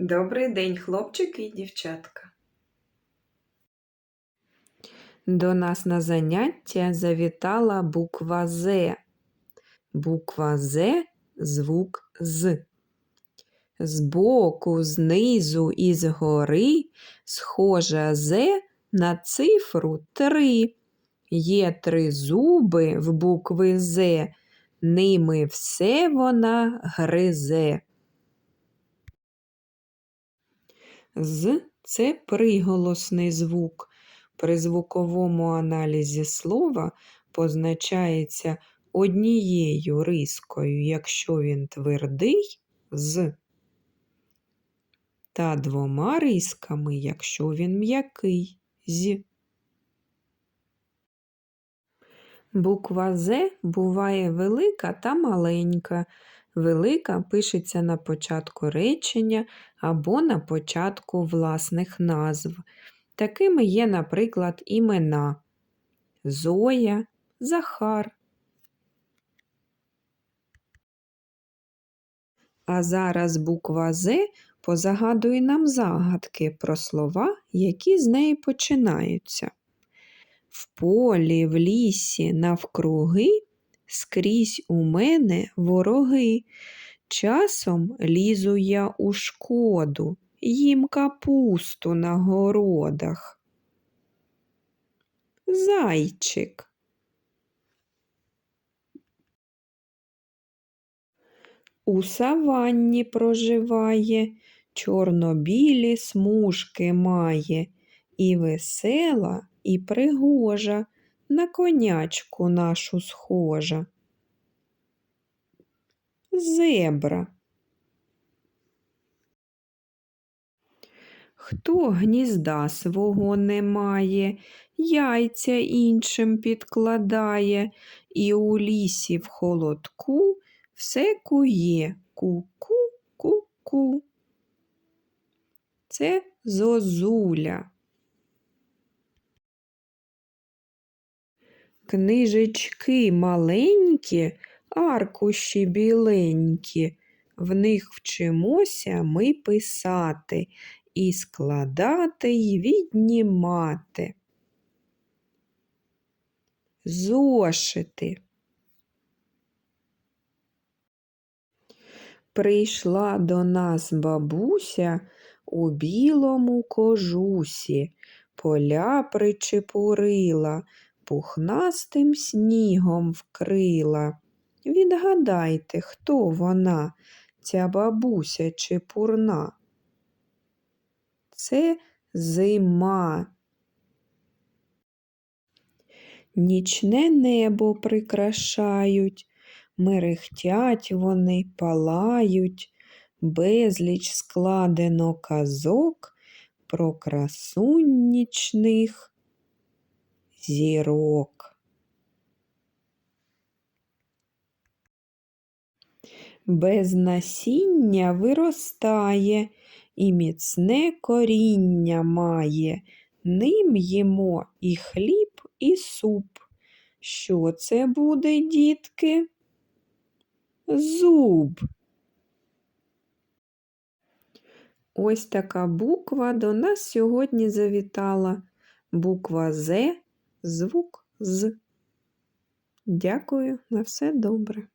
Добрий день, хлопчики і дівчатка. До нас на заняття завітала буква З. Буква З звук з. Збоку, знизу і згори схожа З на цифру три. Є три зуби в букви З, ними все вона гризе. З це приголосний звук. При звуковому аналізі слова позначається однією рискою, якщо він твердий з, та двома рисками, якщо він м'який з. Буква З буває велика та маленька. Велика пишеться на початку речення або на початку власних назв. Такими є, наприклад, імена Зоя, Захар. А зараз буква З позагадує нам загадки про слова, які з неї починаються. В полі, в лісі, навкруги скрізь у мене вороги. Часом лізу я у шкоду, їм капусту на городах. Зайчик. У саванні проживає, чорно-білі смужки має, і весела, і пригожа, на конячку нашу схожа. Зебра. Хто гнізда свого не має, яйця іншим підкладає, і у лісі в холодку все кує ку-ку, ку-ку. Це зозуля. Книжечки маленькі, аркуші біленькі, в них вчимося ми писати і складати й віднімати. Зошити. Прийшла до нас бабуся у білому кожусі, поля причепурила, пухнастим снігом вкрила. Відгадайте, хто вона, ця бабуся чепурна? Це зима. Нічне небо прикрашають, мерехтять вони, палають, безліч складено казок про красунь нічних зірок. Без насіння виростає і міцне коріння має, ним їмо і хліб, і суп. Що це буде, дітки? Зуб. Ось така буква до нас сьогодні завітала. Буква З, звук з. Дякую, на все добре.